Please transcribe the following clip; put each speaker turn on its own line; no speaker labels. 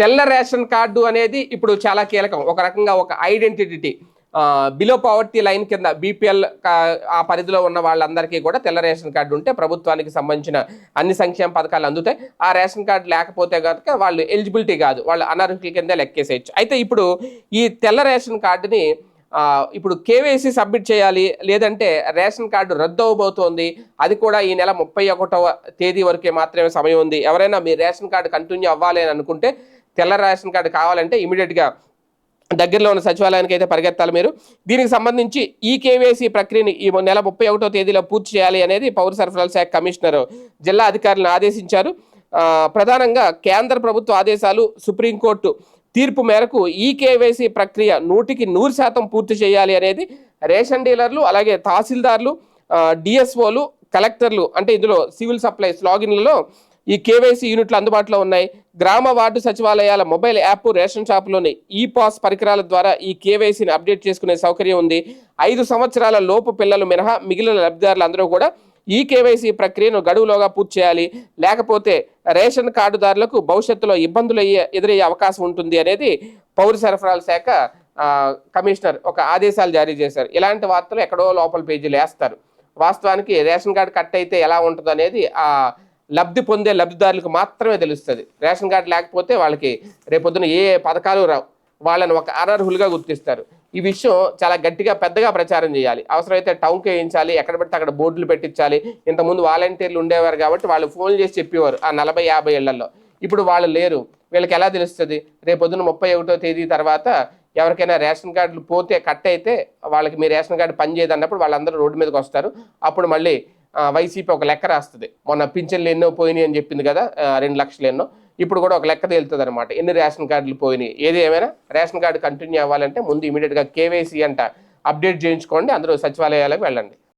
తెల్ల ration card అనేది ఇప్పుడు చాలా కీలకం. ఒక రకంగా ఒక ఐడెంటిటీ బిలో పవర్టీ లైన్ కింద బీపీఎల్ ఆ పరిధిలో ఉన్న వాళ్ళందరికీ కూడా తెల్ల రేషన్ కార్డు ఉంటే ప్రభుత్వానికి సంబంధించిన అన్ని సంక్షేమ పథకాలు అందుతాయి. ఆ రేషన్ కార్డు లేకపోతే కనుక వాళ్ళు ఎలిజిబిలిటీ కాదు. వాళ్ళు అనర్హుల కింద లెక్కేసేయచ్చు. అయితే ఇప్పుడు ఈ తెల్ల రేషన్ కార్డుని ఇప్పుడు కేవైసీ సబ్మిట్ చేయాలి. లేదంటే రేషన్ కార్డు రద్దు అవబోతోంది అది కూడా ఈ నెల ముప్పై ఒకటవ తేదీ వరకే మాత్రమే సమయం ఉంది. ఎవరైనా మీ రేషన్ కార్డు కంటిన్యూ అవ్వాలి అని అనుకుంటే తెల్ల రేషన్ కార్డు కావాలంటే ఇమీడియట్గా దగ్గరలో ఉన్న సచివాలయానికి అయితే పరిగెత్తాలి మీరు. దీనికి సంబంధించి ఈ కేవైసీ ప్రక్రియని ఈ నెల ముప్పై ఒకటో తేదీలో పూర్తి చేయాలి అనేది పౌర సరఫరాల శాఖ కమిషనర్ జిల్లా అధికారులను ఆదేశించారు. ప్రధానంగా కేంద్ర ప్రభుత్వ ఆదేశాలు సుప్రీంకోర్టు తీర్పు మేరకు ఈ కేవైసీ ప్రక్రియ నూటికి నూరు శాతం పూర్తి చేయాలి అనేది రేషన్ డీలర్లు అలాగే తహసీల్దార్లు డిఎస్ఓలు కలెక్టర్లు అంటే ఇందులో సివిల్ సప్లైస్ లాగిన్లలో ఈ కేవైసీ యూనిట్లు అందుబాటులో ఉన్నాయి. గ్రామ వార్డు సచివాలయాల మొబైల్ యాప్ రేషన్ షాపులోని ఈ పాస్ పరికరాల ద్వారా ఈ కేవైసీని అప్డేట్ చేసుకునే సౌకర్యం ఉంది. ఐదు సంవత్సరాల లోపు పిల్లలు మినహా మిగిలిన లబ్ధిదారులు అందరూ కూడా ఈ కేవైసీ ప్రక్రియను గడువులోగా పూర్తి చేయాలి. లేకపోతే రేషన్ కార్డుదారులకు భవిష్యత్తులో ఇబ్బందులు అయ్యే ఎదురయ్యే అవకాశం ఉంటుంది అనేది పౌర సరఫరాల శాఖ కమిషనర్ ఒక ఆదేశాలు జారీ చేశారు. ఇలాంటి వార్తలు ఎక్కడో లోపల పేజీలు వేస్తారు. వాస్తవానికి రేషన్ కార్డు కట్ అయితే ఎలా ఉంటుంది అనేది ఆ లబ్ధి పొందే లబ్ధిదారులకు మాత్రమే తెలుస్తుంది. రేషన్ కార్డు లేకపోతే వాళ్ళకి రేపొద్దున ఏ పథకాలు రావు. వాళ్ళని ఒక అనర్హులుగా గుర్తిస్తారు. ఈ విషయం చాలా గట్టిగా పెద్దగా ప్రచారం చేయాలి. అవసరమైతే టౌన్కి వేయించాలి ఎక్కడ పెడితే అక్కడ బోర్డులు పెట్టించాలి. ఇంతకుముందు వాలంటీర్లు ఉండేవారు కాబట్టి వాళ్ళు ఫోన్ చేసి చెప్పేవారు ఆ నలభై యాభై ఏళ్ళలో. ఇప్పుడు వాళ్ళు లేరు. వీళ్ళకి ఎలా తెలుస్తుంది? రేపొద్దున ముప్పై ఒకటో తేదీ తర్వాత ఎవరికైనా రేషన్ కార్డులు పోతే కట్ అయితే వాళ్ళకి మీ రేషన్ కార్డు పనిచేయదు అన్నప్పుడు వాళ్ళందరూ రోడ్డు మీదకి వస్తారు. అప్పుడు మళ్ళీ వైసీపీ ఒక లెక్క రాస్తుంది. మొన్న పింఛన్లు ఎన్నో పోయినాయి అని చెప్పింది కదా రెండు లక్షలు ఎన్నో. ఇప్పుడు కూడా ఒక లెక్క తేలుతుంది అనమాట ఎన్ని రేషన్ కార్డులు పోయినాయి? ఏది ఏమైనా? రేషన్ కార్డు కంటిన్యూ అవ్వాలంటే ముందు ఇమీడియట్గా కేవైసీ అంట అప్డేట్ చేయించుకోండి అందరూ సచివాలయాలకు వెళ్ళండి.